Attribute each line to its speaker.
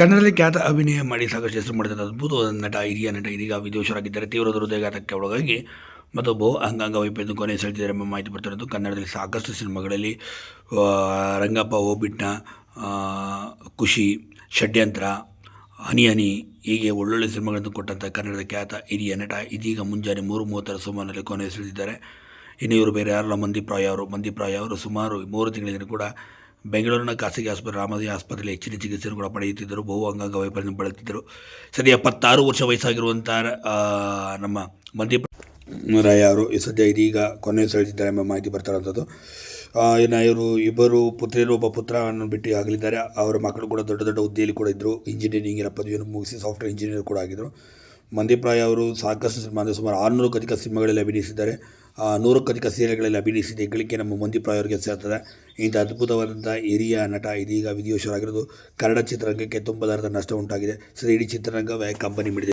Speaker 1: ಕನ್ನಡದಲ್ಲಿ ಖ್ಯಾತ ಅಭಿನಯ ಮಾಡಿ ಸಾಕಷ್ಟು ಹೆಸರು ಮಾಡಿದ ಅದ್ಭುತವಾದ ನಟ, ಹಿರಿಯ ನಟ, ಇದೀಗ ವಿದೇಶರಾಗಿದ್ದಾರೆ. ತೀವ್ರ ಹೃದಯಾಘಾತಕ್ಕೆ ಒಳಗಾಗಿ ಮತ್ತು ಬಹು ಅಂಗಾಂಗ ವೈಫಲ್ಯದ ಕೊನೆ ಸೆಳೆದಿದ್ದಾರೆ ಎಂಬ ಮಾಹಿತಿ ಬರ್ತಿರೋದು. ಕನ್ನಡದಲ್ಲಿ ಸಾಕಷ್ಟು ಸಿನಿಮಾಗಳಲ್ಲಿ ರಂಗಪ್ಪ, ಓಬಿಟ್ನ ಖುಷಿ, ಷಡ್ಯಂತ್ರ, ಹನಿ ಹನಿ ಹೀಗೆ ಒಳ್ಳೊಳ್ಳೆ ಸಿನಿಮಾಗಳನ್ನು ಕೊಟ್ಟಂಥ ಕನ್ನಡದ ಖ್ಯಾತ ಹಿರಿಯ ನಟ ಇದೀಗ ಮುಂಜಾನೆ ಮೂರು ಮೂವತ್ತರ ಸುಮಾರಿನಲ್ಲಿ ಕೊನೆ ಸೆಳೆದಿದ್ದಾರೆ. ಇನ್ನು ಇವರು ಬೇರೆ ಯಾರಲ್ಲ? ಮಂದಿಪ್ರಾಯ ಅವರು. ಮಂದಿಪ್ರಾಯ ಅವರು ಸುಮಾರು ಮೂರು ತಿಂಗಳಿಂದ ಕೂಡ ಬೆಂಗಳೂರಿನ ಖಾಸಗಿ ಆಸ್ಪತ್ರೆ ರಾಮದಿ ಆಸ್ಪತ್ರೆಯಲ್ಲಿ ಹೆಚ್ಚಿನ ಚಿಕಿತ್ಸೆಯನ್ನು ಕೂಡ ಪಡೆಯುತ್ತಿದ್ದರು. ಬಹು ಅಂಗಾಂಗ ವೈಫಲ್ಯ ಬಳಲ್ತಿದ್ದರು ಸರಿ ಎಪ್ಪತ್ತಾರು ವರ್ಷ ವಯಸ್ಸಾಗಿರುವಂಥ ನಮ್ಮ ಮಂದಿ ರಾಯ ಅವರು ಈ ಸದ್ಯ ಇದೀಗ ಕೊನೆ ಸೆಳೆದಿದ್ದಾರೆ ಎಂಬ ಮಾಹಿತಿ ಬರ್ತಾ ಇರೋಂಥದ್ದು ಆ, ಇನ್ನು ಇವರು ಇಬ್ಬರು ಪುತ್ರಿಯರು ಒಬ್ಬ ಪುತ್ರವನ್ನು ಬಿಟ್ಟು ಆಗಲಿದ್ದಾರೆ. ಅವರ ಮಕ್ಕಳು ಕೂಡ ದೊಡ್ಡ ದೊಡ್ಡ ಹುದ್ದೆಯಲ್ಲಿ ಕೂಡ ಇದ್ದರು. ಇಂಜಿನಿಯರಿಂಗಿನ ಪದವಿಯನ್ನು ಮುಗಿಸಿ ಸಾಫ್ಟ್ವೇರ್ ಇಂಜಿನಿಯರ್ ಕೂಡ ಆಗಿದ್ದರು. ಮಂದೀಪ್ ರಾಯ್ ಅವರು ಸಾಕಷ್ಟು ಸಿನಿಮಾ ಅಂದರೆ ಸುಮಾರು ಆರುನೂರಕ್ಕೂ ಅಧಿಕ ಸಿನಿಮಾಗಳಲ್ಲಿ ಅಭಿನಯಿಸಿದ್ದಾರೆ. ಆ, ನೂರಕ್ಕೂ ಅಧಿಕ ಸೀರಿಯಲ್ಗಳಲ್ಲಿ ಅಭಿನಯಿಸಿದ ಹೆಗ್ಗಳಿಕೆ ನಮ್ಮ ಮಂದಿ ರಾಯ್ ಅವರಿಗೆ ಸೇರ್ತದೆ. ಇಂಥ ಅದ್ಭುತವಾದಂಥ ಹಿರಿಯ ನಟ ಇದೀಗ ವಿಧಿವಶರಾಗಿರೋದು ಕನ್ನಡ ಚಿತ್ರರಂಗಕ್ಕೆ ತುಂಬಲಾರದ ನಷ್ಟ ಉಂಟಾಗಿದೆ. ಸರಿ ಇಡೀ ಚಿತ್ರರಂಗವೇ ಕಂಪನಿ ಮಿಡಿದೆ